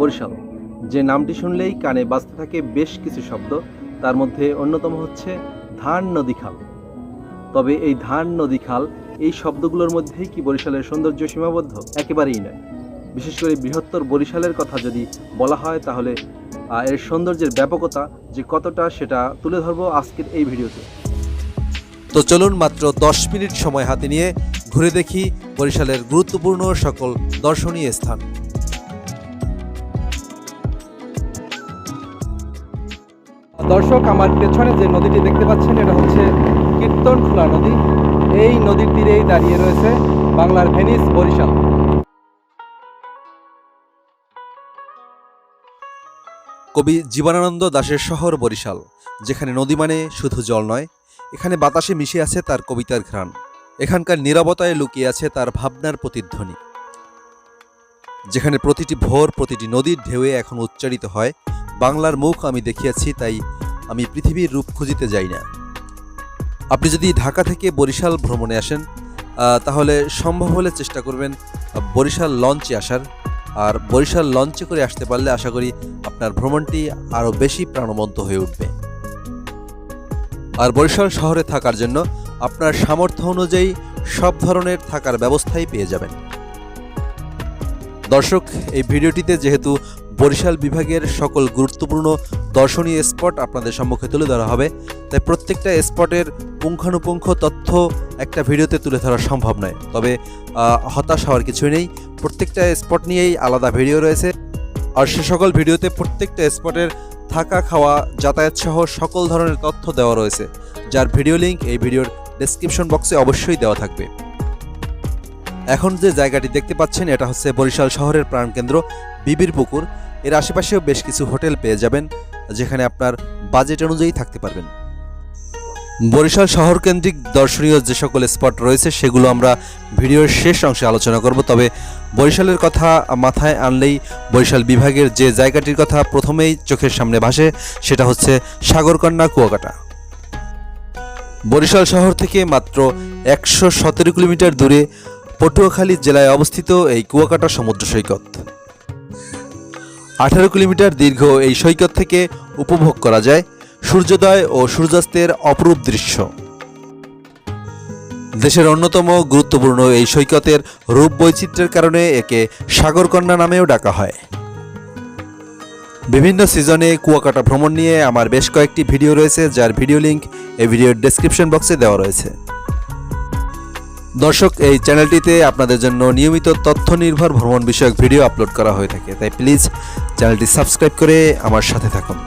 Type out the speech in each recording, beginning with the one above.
বরিশাল। যে নামটি শুনলেই কানে বাজতে থাকে বেশ কিছু শব্দ, তার মধ্যে অন্যতম হচ্ছে ধান নদী খাল। তবে এই ধান নদী খাল, এই শব্দগুলোর মধ্যেই কি বরিশালের সৌন্দর্য সীমাবদ্ধ? একেবারেই নয়। বিশেষ করে বৃহত্তর বরিশালের কথা যদি বলা হয়, তাহলে এর সৌন্দর্যের ব্যাপকতা যে কতটা সেটা তুলে ধরবো আজকের এই ভিডিওতে। তো চলুন মাত্র দশ মিনিট সময় হাতে নিয়ে ঘুরে দেখি বরিশালের গুরুত্বপূর্ণ সকল দর্শনীয় স্থান। দর্শক, আমার পেছনে যে নদীটি দেখতে পাচ্ছেন, এটা হচ্ছে কীর্তনখোলা নদী। এই নদীর তীরেই দাঁড়িয়ে রয়েছে বাংলার ভেনিস বরিশাল। কবি জীবনানন্দ দাশের শহর বরিশাল, যেখানে নদী মানে শুধু জল নয়, এখানে বাতাসে মিশে আছে তার কবিতার ঘ্রাণ। এখানকার নীরবতায় লুকিয়ে আছে তার ভাবনার প্রতিধ্বনি। যেখানে প্রতিটি ভোর, প্রতিটি নদীর ঢেউয়ে এখন উচ্চারিত হয়, বাংলার মুখ আমি দেখিয়াছি, তাই আমি পৃথিবীর রূপ খুঁজিতে যাই না। আপনি যদি ঢাকা থেকে বরিশাল ভ্রমণে আসেন তাহলে সম্ভব হলে চেষ্টা করবেন বরিশাল লঞ্চে আসার। আর বরিশাল লঞ্চে করে আসতে পারলে আশা করি আপনার ভ্রমণটি আরও বেশি প্রাণবন্ত হয়ে উঠবে। আর বরিশাল শহরে থাকার জন্য আপনার সামর্থ্য অনুযায়ী সব ধরনের থাকার ব্যবস্থাই পেয়ে যাবেন। দর্শক, এই ভিডিওটিতে যেহেতু বরিশাল বিভাগের সকল গুরুত্বপূর্ণ দর্শনীয় স্পট আপনাদের সম্মুখে তুলে ধরা হবে। তাই প্রত্যেকটা স্পটের পুঙ্খানুপুঙ্খ তথ্য একটা ভিডিওতে তুলে ধরা সম্ভব নয়। তবে হতাশ হওয়ার কিছুই নেই। প্রত্যেকটা স্পট নিয়েই আলাদা ভিডিও রয়েছে। আর সে সকল ভিডিওতে প্রত্যেকটা স্পটের থাকা, খাওয়া, যাতায়াত সহ সকল ধরনের তথ্য দেওয়া রয়েছে। যার ভিডিও লিঙ্ক এই ভিডিওর ডেসক্রিপশন বক্সে অবশ্যই দেওয়া থাকবে। এখন যে জায়গাটি দেখতে পাচ্ছেন, এটা হচ্ছে বরিশাল শহরের প্রাণকেন্দ্র বিবির পুকুর। এর আশেপাশেও বেশ কিছু হোটেল পেয়ে যাবেন, যেখানে আপনার বাজেট অনুযায়ী থাকতে পারবেন। বরিশাল শহর কেন্দ্রিক দর্শনীয় যে সকল স্পট রয়েছে, সেগুলো আমরা ভিডিওর শেষ অংশে আলোচনা করব। তবে বরিশালের কথা মাথায় আনলেই বরিশাল বিভাগের যে জায়গাটির কথা প্রথমেই চোখের সামনে ভাসে, সেটা হচ্ছে সাগরকন্যা কুয়াকাটা। বরিশাল শহর থেকে মাত্র একশো সতেরো কিলোমিটার দূরে পটুয়াখালী জেলায় অবস্থিত এই কুয়াকাটা সমুদ্র সৈকত। আঠারো কিলোমিটার দীর্ঘ এই সৈকত থেকে উপভোগ করা যায় সূর্যোদয় ও সূর্যাস্তের অপরূপ দৃশ্য। দেশের অন্যতম গুরুত্বপূর্ণ এই সৈকতের রূপ বৈচিত্র্যের কারণে একে সাগরকন্যা নামেও ডাকা হয়। বিভিন্ন সিজনে কুয়াকাটা ভ্রমণ নিয়ে আমার বেশ কয়েকটি ভিডিও রয়েছে, যার ভিডিও লিঙ্ক এই ভিডিওর ডেসক্রিপশন বক্সে দেওয়া রয়েছে। দর্শক, এই চ্যানেলটিতে আপনাদের জন্য নিয়মিত তথ্য নির্ভর ভ্রমণ বিষয়ক ভিডিও আপলোড করা হয়ে থাকে। তাই প্লিজ চ্যানেলটি সাবস্ক্রাইব করে আমার সাথে থাকুন।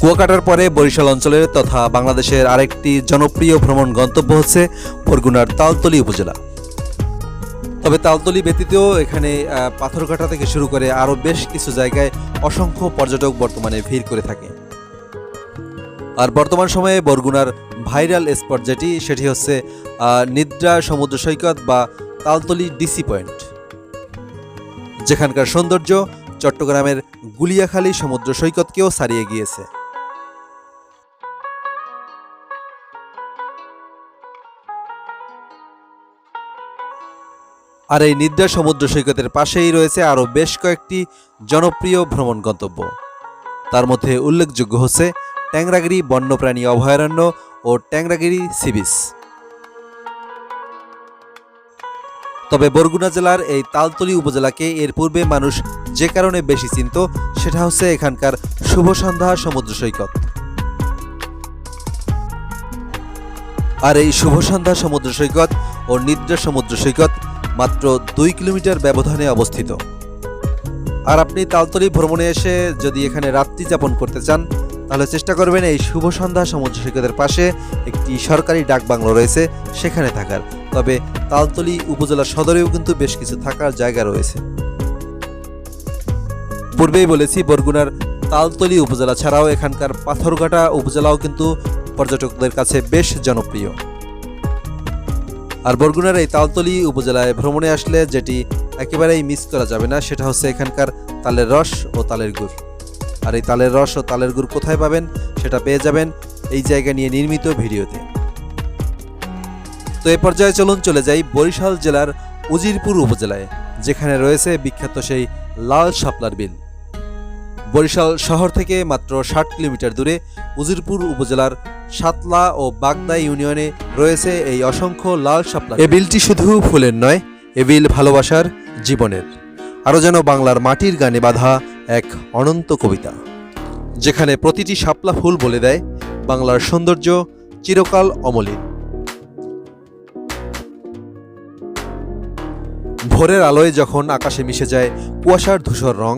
কুয়াকাটার পরে বরিশাল অঞ্চলের তথা বাংলাদেশের আরেকটি জনপ্রিয় ভ্রমণ গন্তব্য হচ্ছে বরগুনার তালতলি উপজেলা। তবে তালতলি ব্যতীত এখানে পাথরঘাটা থেকে শুরু করে আরও বেশ কিছু জায়গায় অসংখ্য পর্যটক বর্তমানে ভিড় করে থাকে। আর বর্তমান সময়ে বরগুনার ভাইরাল স্পট যেটি, সেটি হচ্ছে নিদ্রা সমুদ্র সৈকত বা তালতলি ডিসি পয়েন্ট। যেখানকার সৌন্দর্য চট্টগ্রামের গুলিয়াখালী সমুদ্র সৈকতকেও ছাড়িয়ে গিয়েছে। আর এই নিদ্রা সমুদ্র সৈকতের পাশেই রয়েছে আরও বেশ কয়েকটি জনপ্রিয় ভ্রমণ গন্তব্য। তার মধ্যে উল্লেখযোগ্য হচ্ছে ট্যাংরাগিরি, বন্যপ্রাণী অভয়ারণ্য ও ট্যাংরাগিরি সিবিস তবে বরগুনা জেলার এই তালতলি উপজেলাকে এর পূর্বে মানুষ যে কারণে বেশি চিনত, সেটা হচ্ছে এখানকার শুভ সন্ধ্যা সমুদ্র সৈকত। আর এই শুভ সন্ধ্যা সমুদ্র সৈকত ও নিদ্রা সমুদ্র সৈকত মাত্র দুই কিলোমিটার ব্যবধানে অবস্থিত। আর আপনি তালতলি ভ্রমণে এসে যদি এখানে রাত্রি যাপন করতে চান তাহলে চেষ্টা করবেন এই শুভ সন্ধ্যা সমুদ্র সৈকতের পাশে একটি সরকারি ডাক বাংলো রয়েছে, সেখানে থাকার। তবে তালতলি উপজেলা সদরেও কিন্তু বেশ কিছু থাকার জায়গা রয়েছে। পূর্বেই বলেছি, বরগুনার তালতলি উপজেলা ছাড়াও এখানকার পাথরঘাটা উপজেলাও কিন্তু পর্যটকদের কাছে বেশ জনপ্রিয়। আর বরগুনার এই তালতলি উপজেলায় ভ্রমণে আসলে যেটি একেবারেই মিস করা যাবে না, সেটা হচ্ছে এখানকার তালের রস ও তালের গুড়। আর এই তালের রস ও তালের গুড় কোথায় পাবেন সেটা পেয়ে যাবেন এই জায়গা নিয়ে নির্মিত ভিডিওতে। তো এ পর্যায়ে চলুন চলে যাই বরিশাল জেলার উজিরপুর উপজেলায় যেখানে রয়েছে বিখ্যাত সেই লাল শাপলার বিল বরিশাল শহর থেকে মাত্র ষাট কিলোমিটার দূরে উজিরপুর উপজেলার সাতলা ও বাগদা ইউনিয়নে রয়েছে এই অসংখ্য লাল শাপলা এ বিলটি শুধু ফুলের নয় এ বিল ভালোবাসার জীবনের। আরও যেন বাংলার মাটির গানে বাঁধা এক অনন্ত কবিতা, যেখানে প্রতিটি শাপলা ফুল বলে দেয় বাংলার সৌন্দর্য চিরকাল অমলিন। ভোরের আলোয় যখন আকাশে মিশে যায় কুয়াশার ধূসর রং,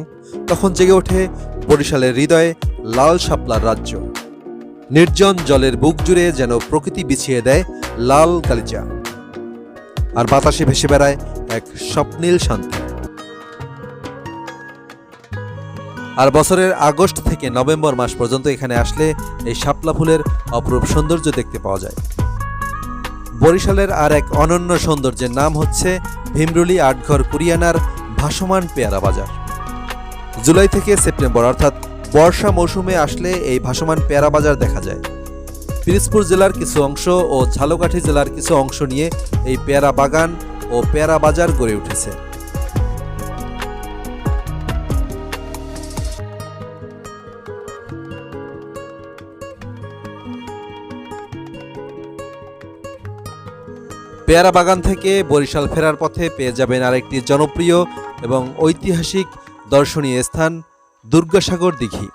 তখন জেগে ওঠে বরিশালের হৃদয়ে লাল শাপলার রাজ্য। নির্জন জলের বুক জুড়ে যেন প্রকৃতি বিছিয়ে দেয় লাল গালিচা আর বাতাসে ভেসে বেড়ায় এক স্বপ্নীল শান্তি। আর বছরের আগস্ট থেকে নভেম্বর মাস পর্যন্ত এখানে আসলে এই শাপলা ফুলের অপরূপ সৌন্দর্য দেখতে পাওয়া যায়। বরিশালের আর এক অনন্য সৌন্দর্যের নাম হচ্ছে ভীমরুলি আটঘর কুরিয়ানার ভাসমান পেয়ারা বাজার। জুলাই থেকে সেপ্টেম্বর, অর্থাৎ বর্ষা মৌসুমে আসলে এই ভাসমান পেয়ারা বাজার দেখা যায়। পিরিজপুর জেলার কিছু অংশ ও ঝালকাঠি জেলার কিছু অংশ নিয়ে এই পেয়ারা বাগান ও পেয়ারা বাজার গড়ে উঠেছে। পেয়ারা বাগান থেকে বরিশাল ফেরার পথে পেয়ে যাবেন আরেকটি জনপ্রিয় এবং ঐতিহাসিক দর্শনীয় স্থান, দুর্গাসাগর দিঘি।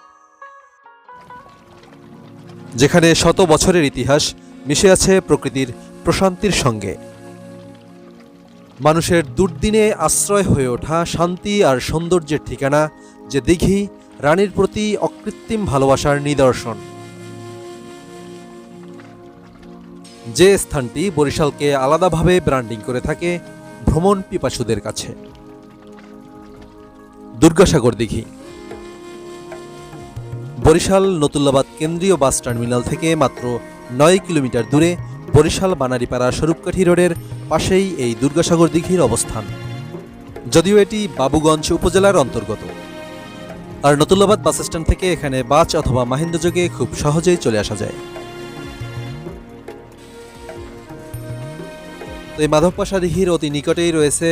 যেখানে শত বছরের ইতিহাস মিশে আছে প্রকৃতির প্রশান্তির সঙ্গে। মানুষের দুর্দিনে আশ্রয় হয়ে ওঠা শান্তি আর সৌন্দর্যের ঠিকানা যে দিঘি, রানীর প্রতি অকৃত্রিম ভালোবাসার নিদর্শন। যে স্থানটি বরিশালকে আলাদাভাবে ব্র্যান্ডিং করে থাকে ভ্রমণ পিপাসুদের কাছে। দুর্গাসাগর দিঘি। বরিশাল নতুল্লাবাদ কেন্দ্রীয় বাস টার্মিনাল থেকে মাত্র নয় কিলোমিটার দূরে বরিশাল বানারীপাড়া স্বরূপকাঠি রোডের পাশেই এই দুর্গাসাগর দিঘির অবস্থান। যদিও এটি বাবুগঞ্জ উপজেলার অন্তর্গত। আর নতুল্লাবাদ বাস স্ট্যান্ড থেকে এখানে বাস অথবা মাহিন্দ্রযোগে খুব সহজেই চলে আসা যায়। তো এই মাধবপাশা দিঘির অতি নিকটেই রয়েছে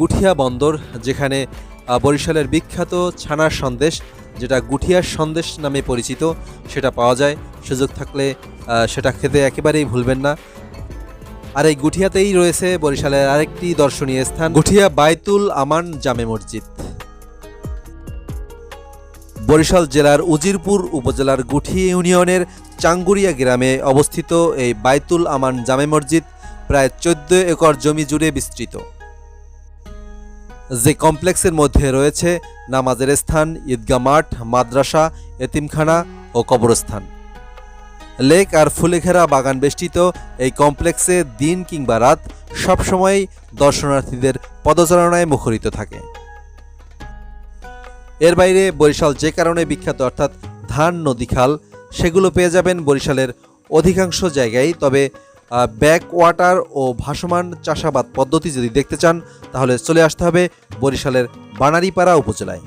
গুঠিয়া বন্দর, যেখানে বরিশালের বিখ্যাত ছানার সন্দেশ, যেটা গুঠিয়ার সন্দেশ নামে পরিচিত, সেটা পাওয়া যায়। সুযোগ থাকলে সেটা খেতে একেবারেই ভুলবেন না। আর এই গুঠিয়াতেই রয়েছে বরিশালের আরেকটি দর্শনীয় স্থান, গুঠিয়া বাইতুল আমান জামে মসজিদ। বরিশাল জেলার উজিরপুর উপজেলার গুঠি ইউনিয়নের চাঙ্গুরিয়া গ্রামে অবস্থিত এই বাইতুল আমান জামে মসজিদ প্রায় চোদ্দ একর জমি জুড়ে বিস্তৃত। যে কমপ্লেক্সের মধ্যে রয়েছে নামাজের স্থান, ঈদগাহ মাঠ, মাদ্রাসা, এতিমখানা ও কবরস্থান। লেক আর ফুলে ঘেরা বাগান বেষ্টিত এই কমপ্লেক্সে দিন কিংবা রাত সবসময়ই দর্শনার্থীদের পদচারণায় মুখরিত থাকে। এর বাইরে বরিশাল যে কারণে বিখ্যাত অর্থাৎ ধান, নদী খাল, সেগুলো পেয়ে যাবেন বরিশালের অধিকাংশ জায়গায়, তবে ব্যাক ওয়াটার ও ভাসমান চাষাবাদ পদ্ধতি যদি দেখতে চান, তাহলে চলে আসতে হবে বরিশালের বানারীপাড়া উপজেলায়।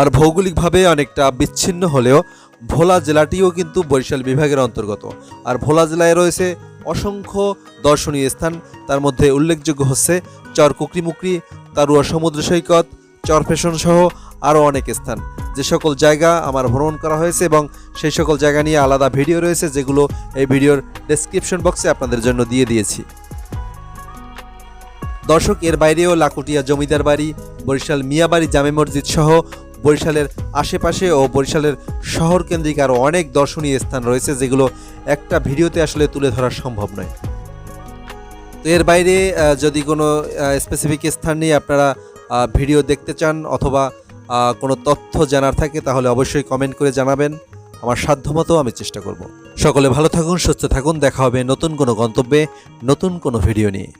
আর ভৌগোলিকভাবে অনেকটা বিচ্ছিন্ন হলেও ভোলা জেলাটিও কিন্তু বরিশাল বিভাগের অন্তর্গত। আর ভোলা জেলায় রয়েছে অসংখ্য দর্শনীয় স্থান, তার মধ্যে উল্লেখযোগ্য হচ্ছে চর কুকরিমুকরি, তারুয়া সমুদ্র সৈকত চর ফেশন সহ আরও অনেক স্থান। যে সকল জায়গা আমার ভ্রমণ করা হয়েছে এবং সেই সকল জায়গা নিয়ে আলাদা ভিডিও রয়েছে, যেগুলো এই ভিডিওর ডেসক্রিপশন বক্সে আপনাদের জন্য দিয়ে দিয়েছি। দর্শক, এর বাইরেও লাকুটিয়া জমিদার বাড়ি, বরিশাল মিয়াবাড়ি জামে মসজিদ সহ বরিশালের আশেপাশে ও বরিশালের শহর কেন্দ্রিক আরও অনেক দর্শনীয় স্থান রয়েছে, যেগুলো একটা ভিডিওতে আসলে তুলে ধরা সম্ভব নয়। তো এর বাইরে যদি কোনো স্পেসিফিক স্থান নিয়ে আপনারা ভিডিও দেখতে চান অথবা কোনো তথ্য জানার থাকে, তাহলে অবশ্যই কমেন্ট করে জানাবেন। আমার সাধ্যমতো আমি চেষ্টা করব। সকলে ভালো থাকুন, সুস্থ থাকুন, দেখা হবে নতুন কোনো গন্তব্যে, নতুন কোনো ভিডিও নিয়ে।